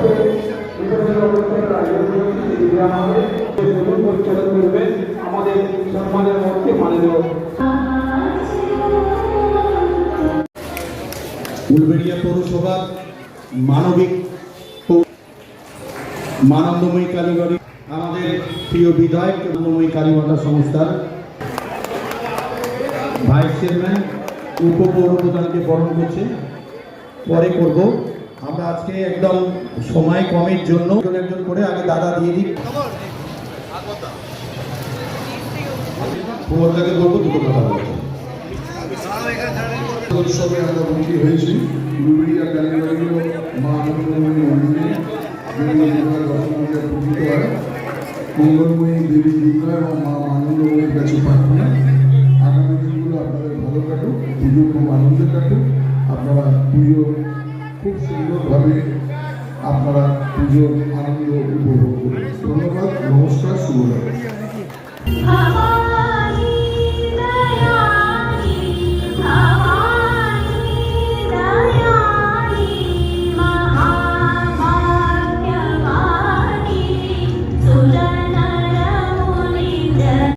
করেছি সেগুলো আমাদের সম্মানের মধ্যে মাননীয় উলবেড়িয়া পৌরসভার মানবিক মানন্দময়ী কালীবাড়ি আমাদের প্রিয় বিধায়ক আনন্দময়ী কালীমাতা সংস্থার চেয়ারম্যান উপপৌর প্রধানকে বরণ করছেন পরে করব। আমরা আজকে একদম সময় কমের জন্য একজন করে আগে দাদা দিয়ে দিই। প্রমোদকে বলব দুটো কথা উৎসবে আমরা মুখী হয়েছি। মা ভালো কাটুক পুজো খুব আনন্দে কাটুক। আপনারা পুজো খুব সুন্দরভাবে আপনারা পুজোর আনন্দ উপভোগ করুন। ধন্যবাদ, নমস্কার আমার